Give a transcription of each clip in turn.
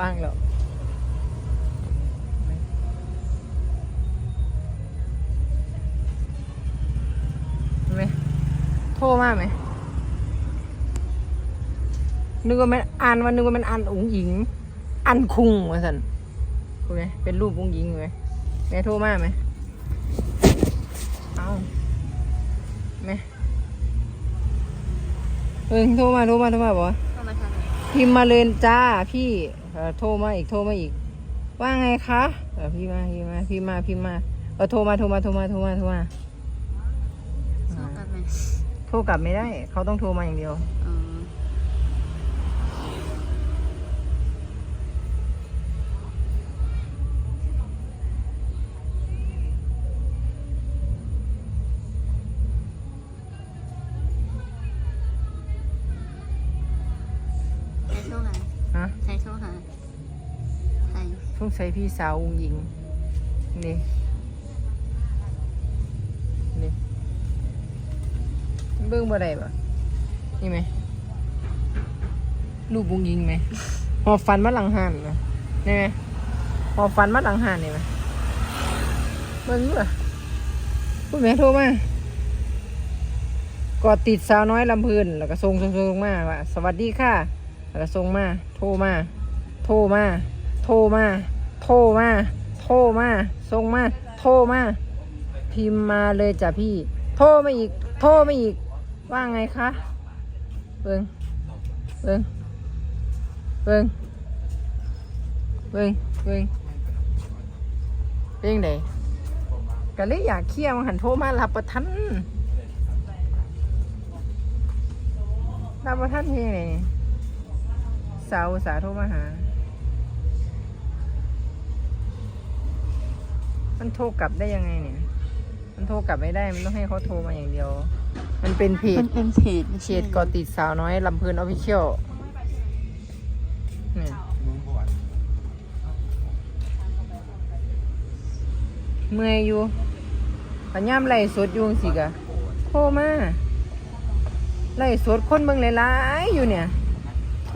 ว่างแล้วเห็นไหมโทรมาไหมนึกว่ามันอ่านว่านึกว่ามันอ่านอุ๋งหญิงอันคุงว่าสันถูกไหมเป็นรูปอุ๋งหญิงอยู่ไหมแม่โทรมาไหมเอาแม่เออโทรมาโทรมาโทรมาบอกว่าเข้ามาทำไมพิมพ์มาเลยจ้าพี่เอ่อ โทรมาอีกโทรมาอีก ว่าไงคะเออพี่มาพี่มาพี่มาพี่มาเออโทรมาโทรมาโทรมาโทรมาโทรมาสู้กันไหมโทรกลับไม่ได้ เขาต้องโทรมาอย่างเดียวอ๋อใครโทรหา ฮะใครโทรหาใครสงสัยพี่สาวอุงหญิง นี่ นี่ เบิ้งบ่ได้ปะนี่ไหม รูปอุงหญิงไหม หอบฟันมาหลังหันนะนี่ไหมหอบฟันมาหลังหันนี่ไหมเบิ้งด้วยคุณแม่โทรมากอดติดสาวน้อยลำพืนแล้วก็ส่งส่งส่งมาว่า สวัสดีค่ะ แล้วก็ส่งมา โทรมา โทรมา โทรมา โทรมา โทรมาส่งมา โทรมา พิมพ์มาเลยจ้ะพี่ โทรมาอีก โทรมาอีก ว่าไงคะเบิงเบิงเบิงเบิงเบิงเป็นยังไงก็เลยอยากเคลียร์มหันโทรมารับประทันรับประทันเพียงไง สาวอุตสาห์โทรมาหา มันโทรกลับได้ยังไงเนี่ย มันโทรกลับไม่ได้ มันต้องให้เขาโทรมาอย่างเดียว มันเป็นเพจมันเป็นเพจเฉดกอติดสาวน้อยลำเพลินออฟฟิเชียลนี่เมื่อยอยู่ปัญญามไล่สดอยู่จังสิกะโทรมาไล่สดคนเบิ่งหลายๆอยู่เนี่ยโท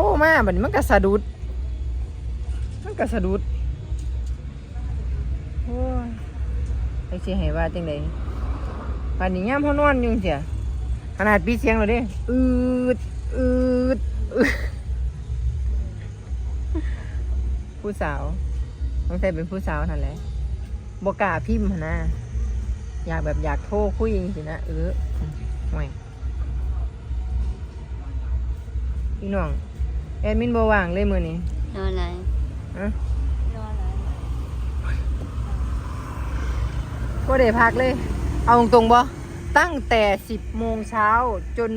รมาบัดนี้มันก็สะดุด มันก็สะดุดโอ้ยไอ้สิให้ว่าจังไดป่านนี้ยามเฮานอนอยู่จังซี่ขนาดปีเสียงเลยดิอืดอืดอืดผู้สาวต้องใส่เป็นผู้สาวนั่นแหละบกาพิมพ์หั้นนะ อยากแบบอยากโทรคุยจริงๆนะเออห่วยพี่น้อง แอดมินบว่างเลยมือนี้รออะไรอะรออะไรก็ได้พักเลย เอาตรงๆบ่ตั้งแต่สิบโมงเช้าจน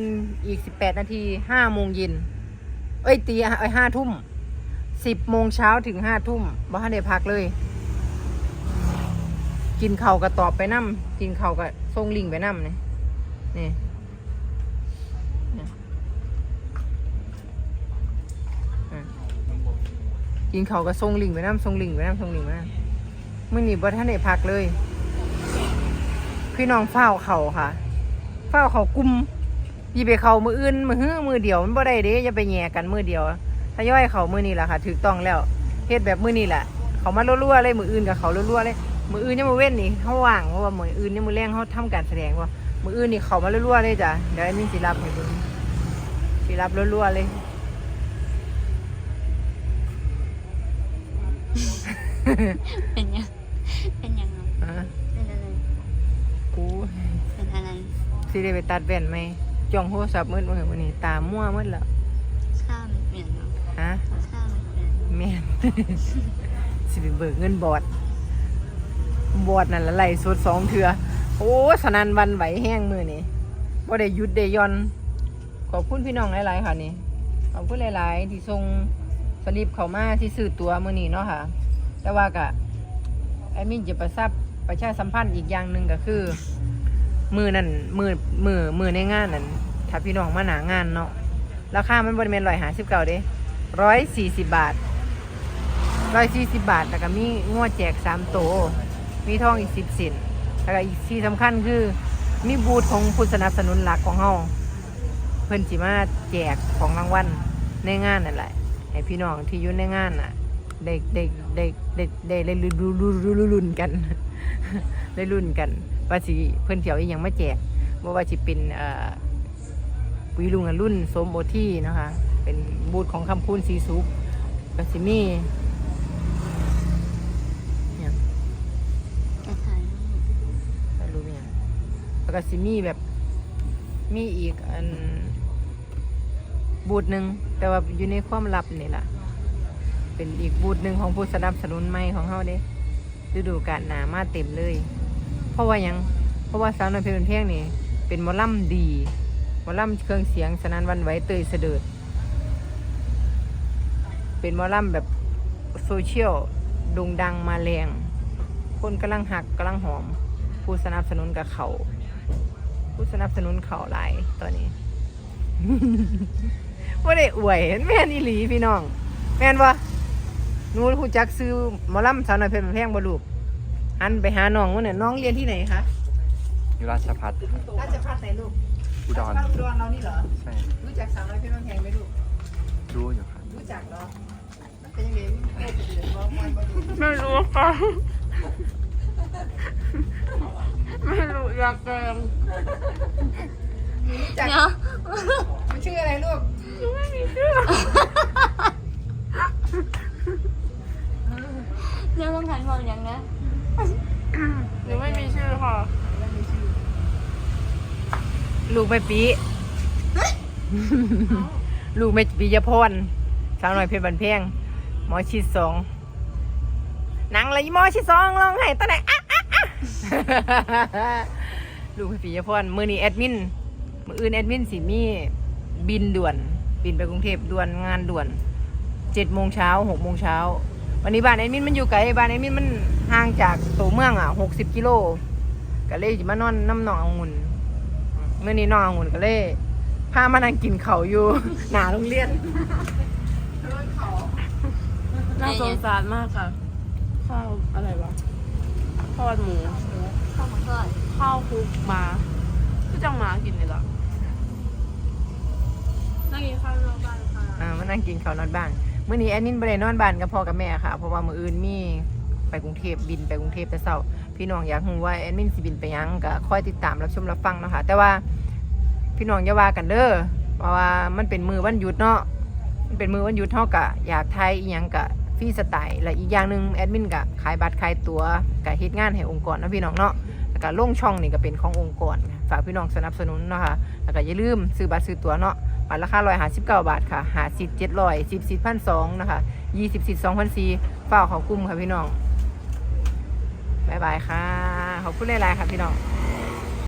อีกสิบแปดนาทีห้าโมงเย็นเอ้ยตีไอ้ห้าทุ่มสิบโมงเช้าถึงห้าทุ่มบ่ทันได้พักเลย กินเข่าวก็ตอบไปนั่มกินเข่าวก็ส่งลิงก์ไปนั่มนี่นี่นี่อะ กินเข่าก็ส่งลิงไปนั่มส่งลิงไปนั่มส่งลิงก์ไปนั่มมื่อนี้บ่ทันได้พักเลย พี่น้องเฝ้าเขาค่ะเฝ้าเขากุมยีไปเขามืออื่นมือฮื้อมือเดียวมันบ่ได้เด้อย่าไปแย่กันมือเดียวถ้าย่อยเขามือนี้แหละค่ะถูกต้องแล้วเฮ็ดแบบมือนี้แหละ เขามารั่วๆเลยมืออื่นกับเขารั่วๆเลยมืออื่นยังมือเว้นนี่เขาว่างเพราะว่ามืออื่นยังมือแรงเขาทำการแสดงว่ามืออื่นนี่เขามารั่วๆเลยจ้ะเดี๋ยวไอ้มิ้นสิรับให้เบิ่งสิรับรั่วๆเลย เป็นยังเป็นยังไงอะเป็นอะไรกูเป็นอะไรสิได้ไปตัดแว่นไหมจ้องโทรศัพท์มืดมือวันนี้ตามั่วมืดแล้วข้ามเปลี่ยนเนาะฮะข้ามเปลี่ยนแม่น สิไปเบิกเงินบอดบอดนั่นละไหลสดสองเถือโอ้สนันหวันไหวแห้งมือนี่บ่ได้หยุดได้หย่อน ขอบคุณพี่น้องหลายๆค่ะนี่ขอบคุณหลายๆ ที่ส่งสลิปเข้ามาที่ซื้อตัวมือนี้เนาะค่ะ แต่ว่ากะไอ้มินจะประซับประชาสัมพันธ์อีกอย่างหนึ่งก็คือ มือนั่นมือมือมือในงานนั่นถ้าพี่น้องมาหนางานเนาะราคามันบริเวณร้อยหาสิบเก้าเด้ร้อยสี่สิบบาทร้อยสี่สิบบาทแล้วก็มีงวดแจกสามโต มีทองอีกสิบสินแล้วก็อีกที่สำคัญคือ มีบูธของผู้สนับสนุนหลักของเฮาเพิ่นสิมาแจกของรางวัลในงานนั่นแหละให้พี่น้องที่อยู่ในงานน่ะ ได้ได้ได้ได้ได้ได้รุ่นรุ่นรุนรุนรุนกันได้รุ่นกันว่าสิเพิ่อนเที่ยวอีหยังมาแจกบ่ว่าสิเป็นอ่อปุยลุงอรุ่นสมโอที่นะคะ เป็นบูธของคำคูณสีสุกก็สิมีเนี่ยจะถ่ายรูปไม่รู้เนี่แล้วก็สิมีแบบมีอีกอันบูธหนึ่งแต่ว่าอยู่ในความลับนี่แหละ เป็นอีกบูธหนึ่งของผู้สนับสนุนใหม่ของเฮาเด้ฤดูกาลหนามาเต็มเลย เพราะว่ายังเพราะว่าสาวน้อยเพชรบุญเพียงนี่เป็นมอลล่ำดีมอลล่ำเครื่องเสียงสนันวันไหวเตยเสดิดเป็นมอลล่ำแบบโซเชียลด่งดังมาแรง คนกำลังหักกำลังหอม ผู้สนับสนุนกับเขาผู้สนับสนุนเขาหลายตอนนี้ว่าได้อวยแม่นอีหลีพี่น้อง แม่นวะ หนูหูจักซื้อหมอลำสาวน้อยเพชรบุญเพียงบ่ลูกอันไปหาน้องว่าเนี่ยน้องเรียนที่ไหนคะอยู่ราชพัฒน์ราชพัฒน์ไหนลูกอุดรราชพัฒน์อุดรเรานี่เหรอใช่รู้จักสาวน้อยเพชรบ้านแพงไหมลูกรู้อยู่ครับรู้จักเหรอมันเป็นยังไงโคตรเดือดร้อนมันบ่รู้ไม่รู้ค่ะไม่รู้อยากแกงรู้จักเดี๋ยวมันชื่ออะไรลูกไม่มีชื่อ เดี๋ยวต้องถ่ายมองอย่างนะหนูไม่มีชื่อค่ะ ลูกไม่ปีลูกไม่ปียพรสาวน้อยเพชรบันเพียงหมอชิดสองหนังเลยหมอชิดสองลองให้ตอนไหนอะอะอะลูกไม่ปียพรมือนี้แอดมิน มืออื่นแอดมินสิมีบินด่วน บินไปกรุงเทพด่วนงานด่วนเจ็ดโมงเช้าหกโมงเช้า วันนี้บ้านแอดมินมันอยู่ไกลบ้านแอดมินมันห่างจากตัวเมืองอะหกสิบกิโลก็เลยจะมานอนน้ำหนององุ่นเมื่อนี้น้ององุ่นก็เลยพามานั่งกินเขาวอยู่ หนาโรงเรียนน่าสงสารมากค่ะ ข้าวอะไรวะทอดหมูเข้ามาก่อนข้าวคลุกหมาคือจังหมากินนี่หรอนั่งกินข้าวนอกบ้านค่ะอ่ามานั่งกินข้าวนอนบ้าน เมื่อนี้แอดมินบริเนอนบ้านกับพ่อกับแม่ค่ะ เพราะว่ามืออื่นมีไปกรุงเทพบินไปกรุงเทพแต่เช้าพี่น้องอยากรู้ว่าแอดมินสิบินไปยังก็คอยติดตามรับชมรับฟังเนาะคะแต่ว่าพี่น้องอย่าว่ากันเด้อเพราะว่ามันเป็นมือวันหยุดเนาะมันเป็นมือวันหยุดเท่ากับอยากไทยอีหยังกะฟรีสไตล์และอีกอย่างหนึ่งแอดมินกะขายบัตรขายตั๋วกะเฮ็ดงานให้องค์กรนะพี่น้องเนาะแล้วก็ลงช่องนี่ก็เป็นขององค์กรฝากพี่น้องสนับสนุนเนาะค่ะแล้วก็อย่าลืมซื้อบัตรซื้อตั๋วเนาะ บัตรราคาลอยหาสิบเก้าบาทค่ะหาสิทธิ์700สิบสิทธิ์พันสองนะคะยี่สิบสิทธิ์สองพันสี่ฝ้ากเขากุ้มค่ะพี่น้องบายบายค่ะขอบคุณหลายๆค่ะพี่น้อง